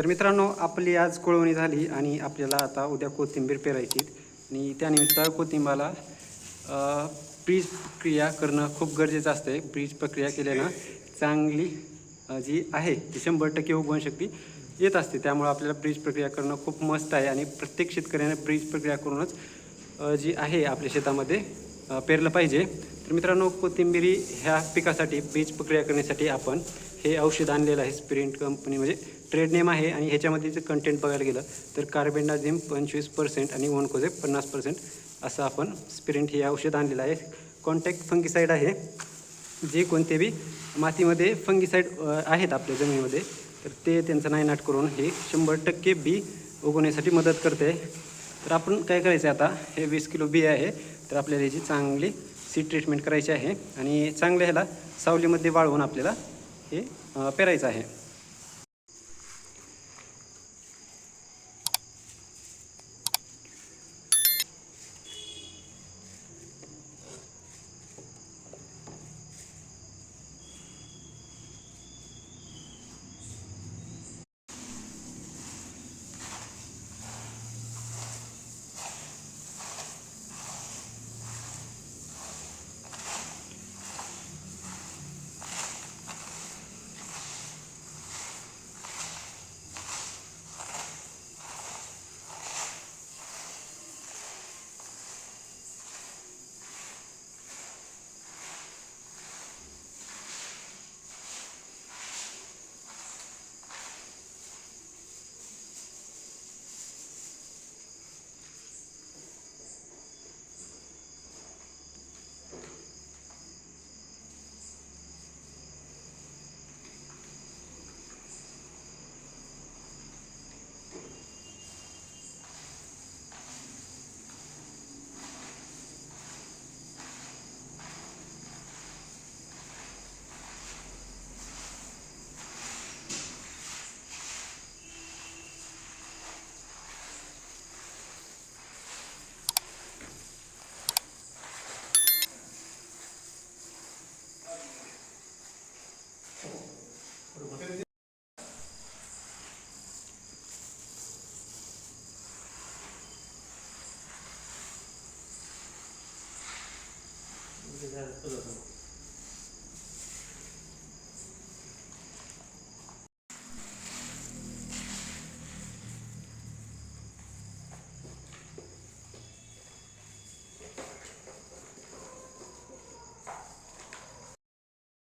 तर मित्रांनो आपली आज कुळवणी झाली आणि आपल्याला आता उद्या कोथिंबीर पेरायची आणि त्यानिमित्त कोथिंबाला ब्रीज प्रक्रिया करणं खूप गरजेचं असते ब्रीज प्रक्रिया केल्यानं चांगली जी आहे ती शंभर टक्के उगवण शक्ती येत असते. त्यामुळे आपल्याला ब्रीज प्रक्रिया करणं खूप मस्त आहे आणि प्रत्येक शेतकऱ्याने ब्रीज प्रक्रिया करूनच जी आहे आपल्या शेतामध्ये पेरलं पाहिजे. तर मित्रांनो कोथिंबिरी ह्या पिकासाठी बीज प्रक्रिया करण्यासाठी आपण हे औषध आणलेलं आहे. स्प्रिंट कंपनी म्हणजे ट्रेड नेम आहे आणि ह्याच्यामध्ये जर कंटेंट बघायला गेलं तर कार्बेंडाझिम पंचवीस पर्सेंट आणि वनकोझे पन्नास पर्सेंट असं आपण स्प्रिंट हे औषध आणलेलं आहे. कॉन्टॅक्ट फंगिसाईड आहे. जे कोणते बी मातीमध्ये फंगिसाईड आहेत आपल्या जमिनीमध्ये तर ते त्यांचं नायनाट करून हे शंभर टक्के बी उगवण्यासाठी मदत करते. तर आपण काय करायचं आहे आता? हे वीस किलो बी आहे तर आपल्याला ह्याची चांगली सी ट्रीटमेंट करायची आहे आणि चांगल्या ह्याला सावलीमध्ये वाळवून आपल्याला हे पेरायचं आहे.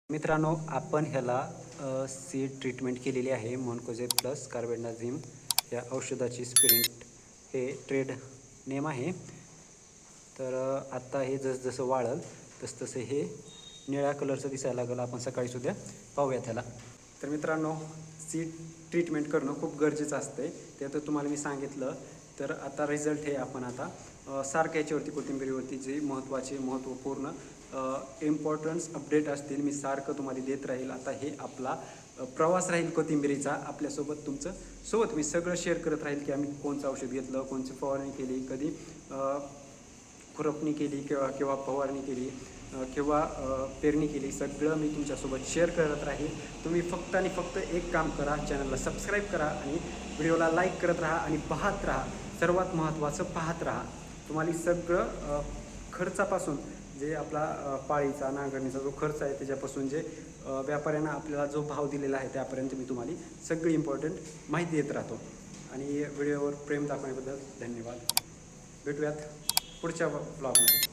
मित्रांनो आपण ह्याला सीड ट्रीटमेंट केलेली आहे मोनकोजेट प्लस कार्बेंडाझिम या औषधाची स्प्रिंट हे ट्रेड नेम आहे. तर आत्ता हे जसजसं वाळल तसतसं हे निळ्या कलरचं दिसायला लागलं. आपण सकाळी सुद्धा त्याला. तर मित्रांनो सीड ट्रीटमेंट करणं खूप गरजेचं असते ते तर तुम्हाला मी सांगितलं. तर आता रिझल्ट हे आपण आता सारखं याच्यावरती कोथिंबीरीवरती जे महत्त्वाचे महत्त्वपूर्ण इम्पॉर्टन्स अपडेट असतील मी सारखं तुम्हाला देत राहील. आता हे आपला प्रवास राहील कोथिंबिरीचा. आपल्यासोबत तुमचं सोबत मी सगळं शेअर करत राहील की आम्ही कोणचं औषध घेतलं कोणची फवारणी केली कधी खुरपणी केली किंवा किंवा फवारणी केली किंवा पेरणी केली सगळं मी तुमच्यासोबत शेअर करत राहील. तुम्ही फक्त आणि फक्त एक काम करा चॅनलला सबस्क्राईब करा आणि व्हिडिओला लाईक करत राहा आणि पाहत राहा. सर्वात महत्त्वाचं पाहत राहा. तुम्हाला सगळं खर्चापासून जे आपला पाळीचा नांगरणीचा जो खर्च आहे त्याच्यापासून जे व्यापाऱ्यांना आपल्याला जो भाव दिलेला आहे त्यापर्यंत मी तुम्हाला सगळी इम्पॉर्टंट माहिती देत राहतो. आणि व्हिडिओवर प्रेम दाखवण्याबद्दल धन्यवाद. भेटूयात पुढच्या ब्लॉगमध्ये.